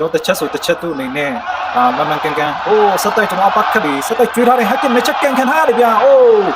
ကျွန်တော်တစ်ချက်ဆိုတစ်ချက်သူ့အနေနဲ့အာမမှန်ကန်ကန်အိုးစက်တိုက်ကျွန်တော်အပတ်ခက်ပြီးစက်တိုက်ကျွေးထားတဲ့ဟက်ကနှစ်ချက်ကန်ကန်ထားရတယ်ဗျာအိုး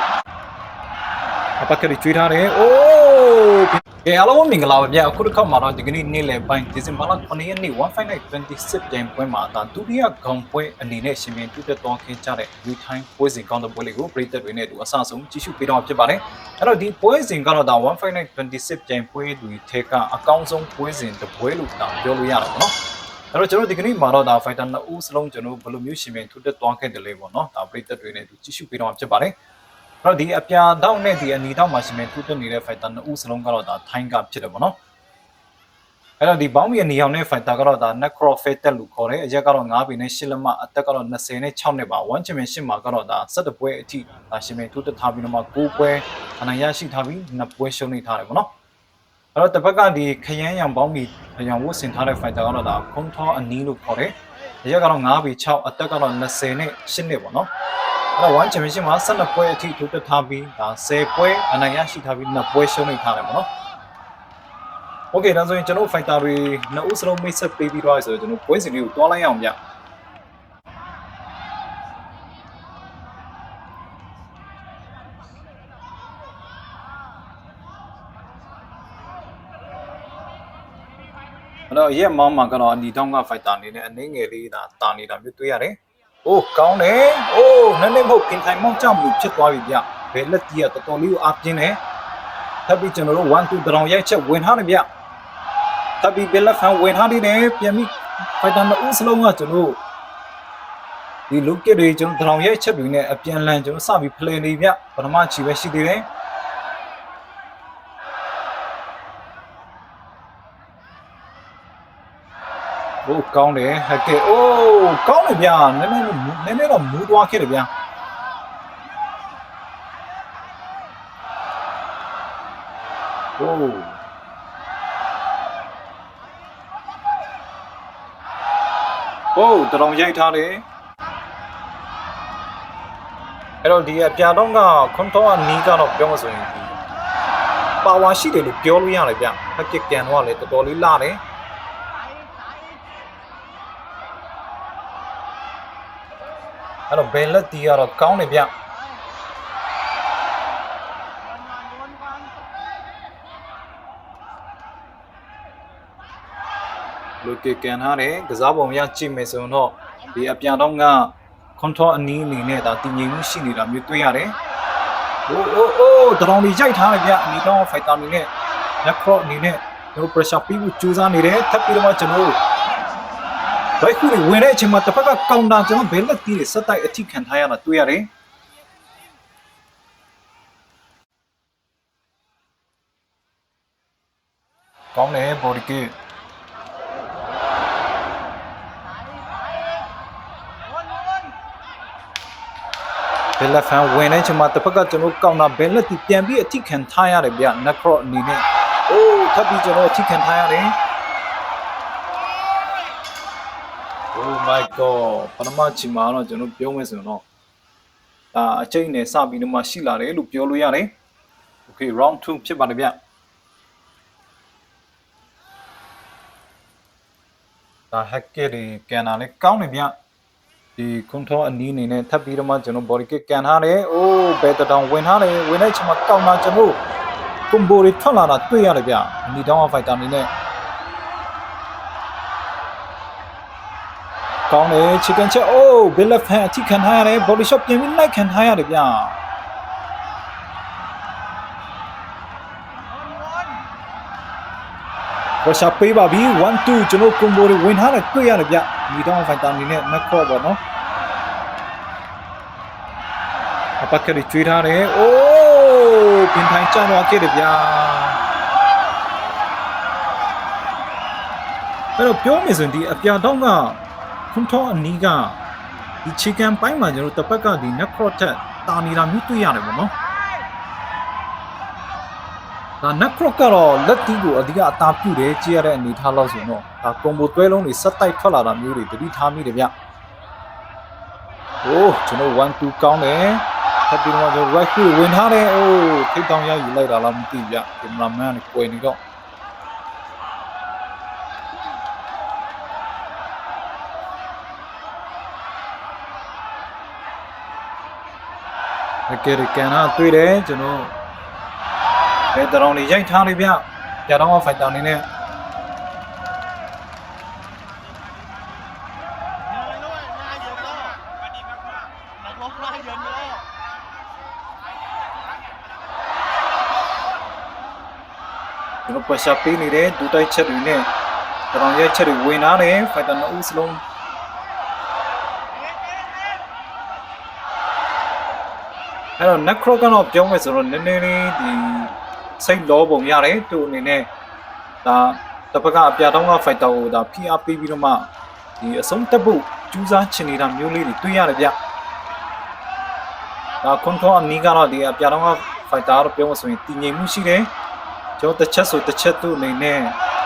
အပတ်ခက်ပြီးကျွေးထားတယ်အိုးကဲအားလုံးမင်္ဂလာပါဗျာအခုတစ်ခါမှာတော့ဒီကနေ့နေ့လယ်ပိုင်းဒီဇင်ဘာလ9ရက်နေ့15926ကြိမ်ပွဲမှာဒါဒုတိယဂေါင်ပွဲအနေနဲ့ရှင်မင်းတူတက်သွားခဲ့ကြတဲ့လူထိုင်းပွဲစဉ်ကောင်းတဲ့ပွဲလေးကိုပြည်သက်တွေနဲ့အတူအဆအဆုံးကြည့်ရှုပေးတော့ဖြစ်ပါတယ်အဲ့တော့ဒီပွဲစဉ်ကတော့ဒါ15926ကြိမ်ပွဲတွေထဲကအကောင်းဆုံးပွဲစဉ်တစ်ပွဲလို့တောင်ပြောလို့ရတယ်ပေါ့နော် အဲ့တော့ကျွန်တော်ဒီကနေ့မှာတော့ဒါ fighter နှစ်ဦးစလုံးကျွန်တော်ဘယ်လိုမျိုးရှင်မင်းထုတက်သွားခဲ့တယ်လဲပေါ့နော်ဒါပရိသတ်တွေနဲ့သူကြည့်ရှုပေးတော့မှာဖြစ်ပါတယ်အဲ့တော့ဒီအပြာတောက်နဲ့ဒီအနီတောက်မှာရှင်မင်းထုတက်နေတဲ့ fighter နှစ်ဦးစလုံးကတော့ဒါထိုင်းကဖြစ်တယ်ပေါ့နော်အဲ့တော့ဒီဘောင်းမီအနီအောင်နဲ့ fighter ကတော့ဒါ necro fate တက်လို့ခေါ်တယ်အရက်ကတော့9ပေနဲ့10လက်မအသက်ကတော့20နဲ့6နဲ့ပါ1 championship မှာကတော့ဒါ17ပွဲအထိဒါရှင်မင်းထုတက်ထားပြီးတော့မှ9ပွဲအနိုင်ရရှိထားပြီး2ပွဲရှုံးနေထားတယ်ပေါ့နော် အဲ့တော့တစ်ဖက်ကဒီခရမ်းရောင်ပေါင်းပြီးရောင်ဝတ်ဆင်ထားတဲ့ fighter ကတော့ဒါခွန်ထောအနီးလို့ခေါ်တယ်။အရက်ကတော့9ဘီ6အသက်ကတော့20နဲ့10နှစ်ပေါ့နော်။အဲ့တော့1 championship မှာ12ပွဲအထိထိုးတက်ထားပြီးဒါ10ပွဲအနိုင်ရရှိထားပြီး2ပွဲရှုံးနေထားတယ်ပေါ့နော်။ Okay ဒါဆိုရင်ကျွန်တော် fighter တွေနှစ်ဦးစလုံးမိတ်ဆက်ပေးပြီးတော့ဆိုတော့ကျွန်တော်ပွဲစဉ်လေးကိုတွားလိုက်အောင်ဗျ။ တော့ရက်မောင်းမှာကတော့အနီတောင်းက fighter အနေနဲ့အနေငယ်လေးဒါတာနေတာမျိုးတွေ့ရတယ်။အိုးကောင်းတယ်။အိုးနည်းနည်းမဟုတ်ခင်ထိုင်မောင်းကြောက်မှုဖြစ်သွားပြီဗျ။ဘယ်လက်တီးကတော်တော်လေးကိုအားပြင်းတယ်။ထပ်ပြီးကျွန်တော်တို့1 2 down ရိုက်ချက်ဝင်ထားတယ်ဗျ။ထပ်ပြီးဘယ်လက်ဖန်ဝင်ထားသေးတယ်ပြန်ပြီး fighter နှစ်ဦးစလုံးကကျွန်တော်ဒီ look တွေကျွန်တော် down ရိုက်ချက်တွေနဲ့အပြန်လန်ကျွန်တော်စပြီး play နေဗျ။ပထမချီပဲရှိသေးတယ်။ โอ้ကောင်းတယ်ဟက်ကဲအိုးကောင်းတယ်ဗျာနည်းနည်းနည်းနည်းတော့မူးသွားခဲ့တယ်ဗျာโอ้โอ้တရောင်ရိုက်ထားတယ်အဲ့တော့ဒီအပြာတော့ကခွန်တော့အနီးကတော့ပြောမဆိုရင်ဒီပါဝါရှိတယ်လို့ပြောလို့ရတယ်ဗျဟက်ကကန်တော့လည်းတော်တော်လေးလာတယ် အဲ့တော့ဘယ်လက်တီးကတော့ကောင်းတယ်ဗျလူကေကန်ထားတယ်ကစားပုံရကြည့်မယ်ဆိုရင်တော့ဒီအပြန်တော့ကကွန်ထရိုအနီးအနေနဲ့ဒါတည်ငြိမ်မှုရှိနေတာမျိုးတွေ့ရတယ်။အိုးအိုးအိုးတရောင်ကြီးရိုက်ထားတယ်ဗျအနီတော့ဖိုက်တာအနေနဲ့ necro အနေနဲ့ကျွန်တော် pressure ပြီးဖို့ကြိုးစားနေတယ်ထပ်ပြီးတော့ကျွန်တော် ဘိုက်ခုတွေဝင်တဲ့အချိန်မှာတစ်ဖက်ကကောင်တာကျွန်တော်ဘယ်လက်တီးတွေစက်တိုက်အထိခံထားရတာတွေ့ရတယ်ကောင်းတယ် body kick ဘယ်လက်ဖန်ဝင်တဲ့အချိန်မှာတစ်ဖက်ကကျွန်တော်ကောင်တာဘယ်လက်တီးပြန်ပြီးအထိခံထားရတယ်ဗျ necro အနေနဲ့အိုးထပ်ပြီးကျွန်တော်အထိခံထားရတယ် Oh my god ပထမချိန်မှာတော့ကျွန်တော်ပြောမယ်ဆိုရင်တော့ဒါအချိန်နဲ့စပြီးတော့မှရှိလာတယ်လို့ပြောလို့ရတယ် Okay round 2ဖြစ်ပါတယ်ဗျဒါ hacker တွေကန်တာလည်းကောင်းတယ်ဗျဒီ control အနီးအနေနဲ့ထပ်ပြီးတော့မှကျွန်တော် body kick ကန်ထားတယ်။ Oh ဘယ်တောင်ဝင်ထားတယ်ဝင်တဲ့အချိန်မှာကောင်းတာကျွန်တော် combo တွေထွက်လာတာတွေ့ရတယ်ဗျ။အနီတောင် fighter အနေနဲ့ ကောင်းတယ် chicken check အိုး bill of hand အထိခံထားရတယ် body shot ပြင်ပြီးလိုက်ခံထားရတယ်ဗျဝရှာပေးပါပြီ1 2ကျွန်တော် combo တွေဝင်ထားတယ်တွေ့ရတယ်ဗျဒီတော့ fighter အနေနဲ့ neck crawl ပေါ့နော်အပတ်ကလေးကျွေးထားတယ်အိုးပင်ထိုင်ကျတော့ခဲ့တယ်ဗျအဲ့တော့ပြောမယ်ဆိုရင်ဒီအပြာတော့က ခွန်ထောအနီးကဒီ chicken ပိုင်းမှာကျွန်တော်တစ်ပတ်ကဒီ neck crawl ထက်တာနေတာမျိုးတွေ့ရတယ်ပေါ့နော်ဒါ neck crawl ကတော့လက်တီးကိုအဓိကအသာပြုတယ်ကြည့်ရတဲ့အနေထားလောက်ဆိုရင်တော့ဒါ combo တွဲလုံးတွေဆက်တိုက်ထွက်လာတာမျိုးတွေတတိထားမိတယ်ဗျ။အိုးကျွန်တော်1 2ကောင်းတယ်။ထပ်ပြီးတော့ကျွန်တော် right foot ဝင်ထားတယ်။အိုးထိတ်တောင်ရယူလိုက်တာလားမသိဘူးဗျ။ကင်မရာမန်ကကိုယ်နေတော့ မကယ်ရီကန်ကတွေ့တယ်ကျွန်တော်ဘယ်တရောင်လေးရိုက်ထားလိမ့်ဗျပြတောင်းကဖိုက်တာနေနဲ့ကျွန်တော်ပရှာပေးနေတဲ့ဒူတိုက်ချက်တွေနဲ့တရောင်ရိုက်ချက်တွေဝင်လာတယ်ဖိုက်တာနှစ်ဦးစလုံး အဲ့တော့ necro ကတော့ပြောမယ်ဆိုတော့နည်းနည်းလေးဒီစိတ်လောပုံရတယ်သူ့အနေနဲ့ဒါတစ်ဖက်ကအပြတောင်းက fighter ကိုဒါဖိအားပေးပြီးတော့မှဒီအဆုံးတက်ဖို့ကြိုးစားချင်နေတာမျိုးလေးတွေတွေ့ရတယ်ဗျဒါ control အနီးကတော့ဒီအပြတောင်းက fighter တော့ပြောမှဆိုရင်တည်ငြိမ်မှုရှိတယ်ကျွန်တော်တစ်ချက်ဆိုတစ်ချက်သူ့အနေနဲ့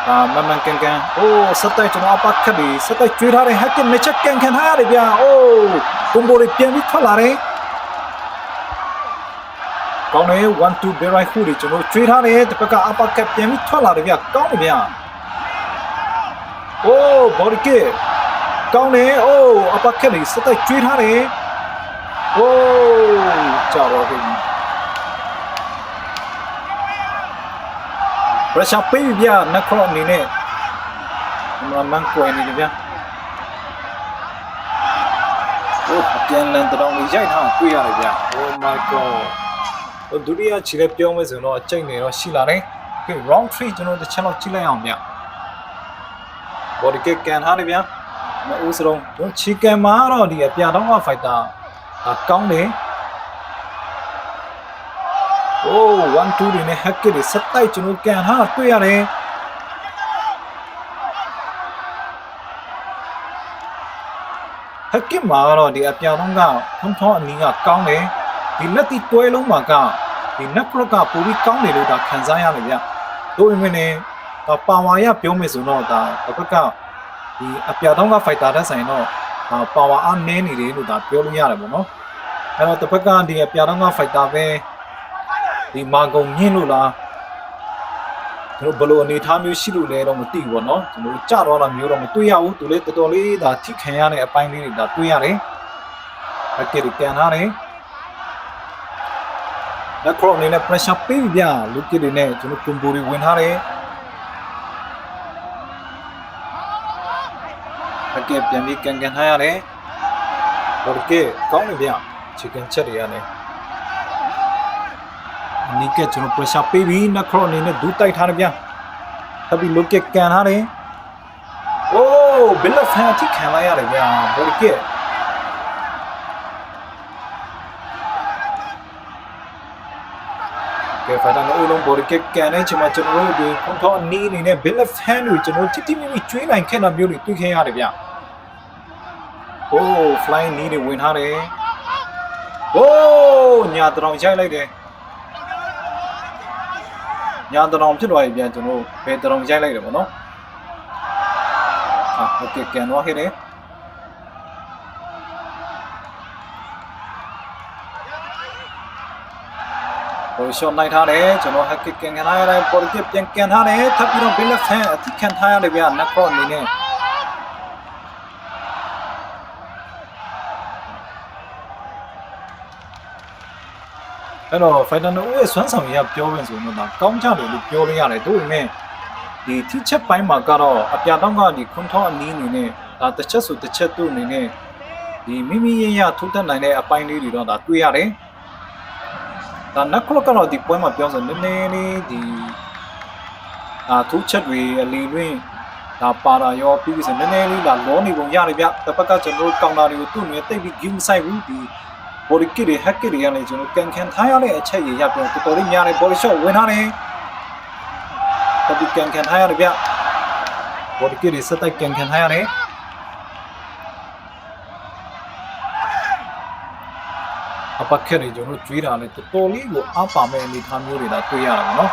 ဒါမန်မန်ကန်ကန်အိုးစက်တိုက်ကျွန်တော်အပတ်ခက်ပြီးစက်တိုက်ကျွေးထားတဲ့ hack နဲ့ချက်ကန်ကန်ထားရတယ်ဗျအိုးကွန်ဘိုလေးပြန်ပြီးထွက်လာတယ် ကောင်းတယ်1 2 very right ခုတွေကျွန်တော်ကျွေးထားတယ်တစ်ဖက်ကအပကက်ပြန်ပြီးထွက်လာတယ်ဗျကောင်းတယ်ဗျအိုး body kick ကောင်းတယ်အိုးအပကက်လေးစက်တိုက်ကျွေးထားတယ်အိုးကြောက်တော့ပြီ pressure ပေးပြီဗျနက်ခရော့အနေနဲ့မမန်ကွယ်နေတယ်ဗျအိုးအပြန်လန်တောင်လေးရိုက်ထားတွေ့ရတယ်ဗျ oh my god ဒုတိယခြေလေးပြောမယ်ဆိုတော့အကျိတ်နေတော့ရှိလာတယ်။ Okay round 3ကျွန်တော်တစ်ချက်လောက်ကြည့်လိုက်အောင်ဗျ။ body kick ကန်ထားတယ်ဗျာ။မဦးစလုံးကျွန်တော်ချီကန်မှာတော့ဒီအပြတောင်းက fighter အကောင်းတယ်။ Oh 1 2တွေနဲ့ hack တွေစက်တိုက်ကျွန်တော်ကန်ထားတွေ့ရတယ်။ hack မှာတော့ဒီအပြတောင်းကထုံထောအနီးကကောင်းတယ်။ ဒီလက်တီတွဲလုံးမှာကဒီ network ကပိုပြီးကောင်းတယ်လို့ဒါခံစားရတယ်ဗျ။တို့ဝင်နေဒါပါဝါရပြောမယ်ဆိုတော့ဒါတစ်ဖက်ကဒီအပြတောင်းက fighter တက်ဆိုင်တော့ဒါပါဝါအားနည်းနေတယ်လို့ဒါပြောလို့ရတယ်ပေါ့နော်။အဲတော့တစ်ဖက်ကဒီအပြတောင်းက fighter ပဲဒီမာကုံညင်းလို့လားကျွန်တော်ဘယ်လိုအနေထားမျိုးရှိလို့လဲတော့မသိဘူးပေါ့နော်ကျွန်တော်ကြတော့တာမျိုးတော့မတွေ့ရဘူးသူလည်းတော်တော်လေးဒါထိခံရတဲ့အပိုင်းလေးတွေဒါတွေ့ရတယ်အကယ်ကိုကန်ထားတယ် လက်ခရော့အနေနဲ့ pressure ပေးပြလူကစ်တွေနဲ့ကျွန်တော်ကွန်ဘိုတွေဝင်ထားတယ်အကယ်ပြန်ပြီးကန်ကန်ထားရတယ်ဘာလို့ကဲကောင်းနေဗျ chicken ချက်တွေရတယ်အနီးကကျွန်တော် pressure ပေးပြီးနက်ခရော့အနေနဲ့ဒူးတိုက်ထားတယ်ဗျထပ်ပြီးလုကစ်ကန်ထားတယ်အိုးဘယ်လိုဖန်ထိခံလိုက်ရတယ်ဗျဘာလို့ကဲ ကဲဖိုင်တာတို့အလုံးဘော်ဒီကက်ကန်တဲ့ချိန်မှာကျွန်တော်တို့ဒီခွန်ထောအနီးအနေနဲ့ bill of hand ကိုကျွန်တော်တိတိမိမိကျွေးနိုင်ခဲ့တာမျိုးတွေတွေ့ခဲ့ရတယ်ဗျ။ဟိုး flying knee တွေဝင်ထားတယ်။ဟိုးညာတောင်ရိုက်လိုက်တယ်။ညာတောင်ဖြစ်သွားပြီဗျကျွန်တော်ဘယ်တောင်ရိုက်လိုက်တယ်ဗောနော်။ဟာ okay ကန်သွားခဲ့တယ်။ ဟိုရှော့နိုင်ထားတယ်ကျွန်တော်ဟက်ကကန်ကန်ထားရတယ်ပေါ်ကပြန်ကန်ထားတယ်ထပ်ပြီးတော့ဘယ်လက်ဖန်အထိခံထားရတယ်ဗျာနက်ကော့အနေနဲ့အဲ့တော့ fighter တို့ရဲ့စွမ်းဆောင်ရည်ကပြောမယ်ဆိုရင်တော့ဒါကောင်းကြတယ်လို့ပြောလို့ရတယ်တို့ပေမဲ့ဒီထိချက်ပိုင်းမှာကတော့အပြာတောင်းကဒီခွန်ထောအနီးအနေနဲ့ဒါတစ်ချက်ဆိုတစ်ချက်တို့အနေနဲ့ဒီမိမိရရထိုးတက်နိုင်တဲ့အပိုင်းလေးတွေတော့ဒါတွေ့ရတယ် ဒါနက်ခလော့ကတော့ဒီပွဲမှာပြောဆိုနည်းနည်းလေးဒီအာထိုးချက်တွေအလီတွင်ဒါပါတာရောပြီးပြီဆိုနည်းနည်းလေးလာလောနေပုံရတယ်ဗျတစ်ဖက်ကကျွန်တော်တို့ကောင်တာတွေကိုသူ့အနေနဲ့တိတ်ပြီး game ဆိုင်ဘူးဒီ body kit တွေ hack kit တွေကနေကျွန်တော်ကန်ခံထားရတဲ့အချက်ရရပြောတော်တော်လေးများတယ် body shot ဝင်ထားတယ်တပိကန်ခံထားရတယ်ဗျ body kit တွေစက်တိုက်ကန်ခံထားရတယ် အပတ်ခက်တွေကျွန်တော်ကျွေးတာလည်းတော်တော်လေးကိုအားပါမဲ့အနေထားမျိုးတွေဒါတွေ့ရတာပေါ့နော်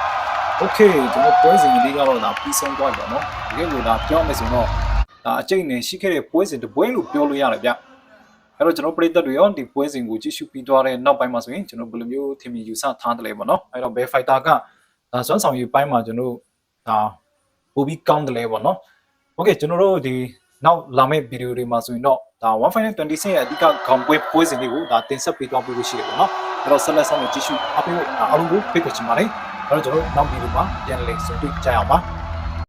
okay ကျွန်တော်ပွဲစဉ်လေးကတော့ဒါပြီးဆုံးသွားပြီပေါ့နော်တကယ်ကိုဒါပြောမယ်ဆိုတော့ဒါအကျိတ်နဲ့ရှိခဲ့တဲ့ပွဲစဉ်တစ်ပွဲလို့ပြောလို့ရတယ်ဗျအဲ့တော့ကျွန်တော်ပရိသတ်တွေရောဒီပွဲစဉ်ကိုကြည့်ရှုပြီးသွားတဲ့နောက်ပိုင်းမှာဆိုရင်ကျွန်တော်ဘယ်လိုမျိုးထင်မြင်ယူဆထားတယ်လဲပေါ့နော်အဲ့တော့ဘယ် fighter ကဒါစွမ်းဆောင်ရည်ပိုင်းမှာကျွန်တော်ဒါပိုပြီးကောင်းတယ်လဲပေါ့နော်โอเคကျွန်တော်တို့ဒီနောက်လာမယ့်ဗီဒီယိုတွေမှာဆိုရင်တော့ ဒါ1 final 26ရဲ့အဓိကခေါင်းပွဲပွဲစဉ်လေးကိုဒါတင်ဆက်ပေးသွားဖို့ရှိတယ်ပေါ့နော်အဲ့တော့ဆက်လက်ဆောင်ကိုကြည့်ရှုအားပေးဖို့အားလုံးကိုဖိတ်ခေါ်ချင်ပါတယ်အဲ့တော့ကျွန်တော်တို့နောက်ဗီဒီယိုမှာပြန်လည်ဆုံတွေ့ကြရအောင်ပါ